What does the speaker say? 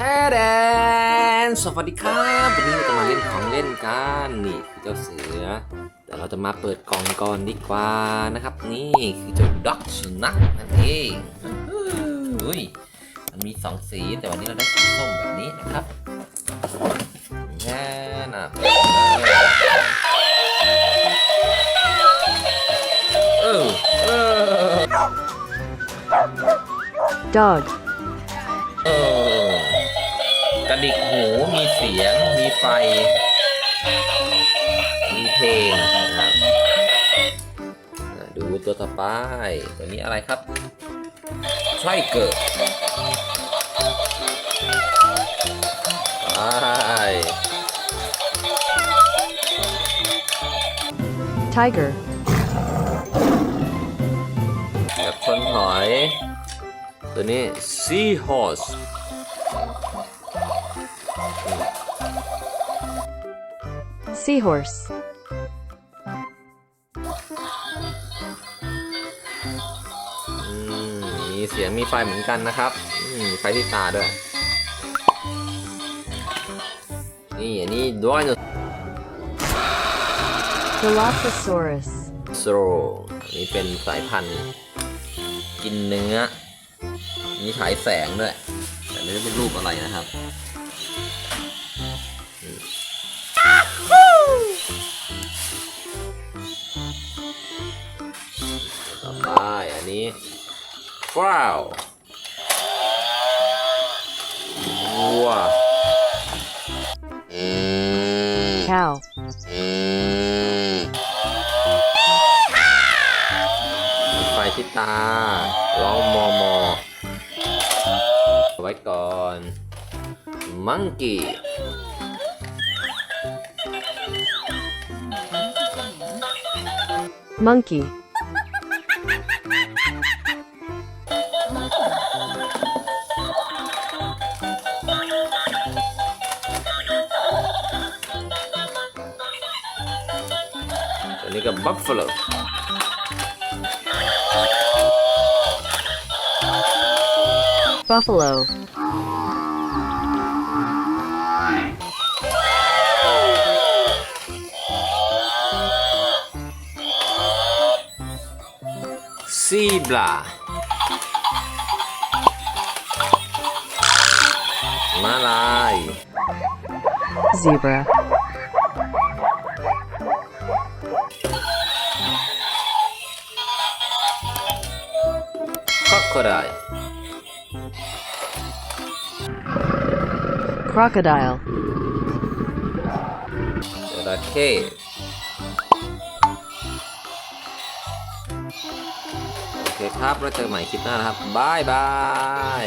แท้แดน สวัสดีครับวันนี้เราจะมาเล่นของเล่นกันนี่คือเจ้าเสือ แต่เราจะมาเปิดกล่องก่อนดีกว่านะครับ นี่คือเจ้าด็อกสุนัขนั่นเองอุ้ยมันมีสองสีแต่วันนี้เราได้สีส้มแบบนี้นะครับแน่นะเปิดเออเออ dog, กระดิกหูมีเสียง มีไฟ มีเพลงนะครับอะดูตัวต่อไป ตัวนี้อะไรครับใช่เกิดไป tiger, แบบชนหอย ตัวนี้ seahorse seahorse, อืมมีเสียงมีไฟเหมือนกันนะครับอืมมีไฟที่ตาด้วย นี่อันนี้ด้วยเน dilophosaurus, โซอันนี้เป็นสายพันธุ์กินเนื้อมีฉายแสงด้วย แต่ไม่รู้เป็นรูปอะไรนะครับ ไปอันนี้ฟ้าววัว cow, มีไฟที่ตา ร้องมอมอเอาไว้ก่อน มังกี้ monkey, ตั วนี้ก็บัฟฟาโล buffalo, ซีบลามาลาย zebra, ครอกโคได crocodile, จระเข้ โอเคครับ แล้วเจอกันใหม่คลิปหน้านะครับบายบาย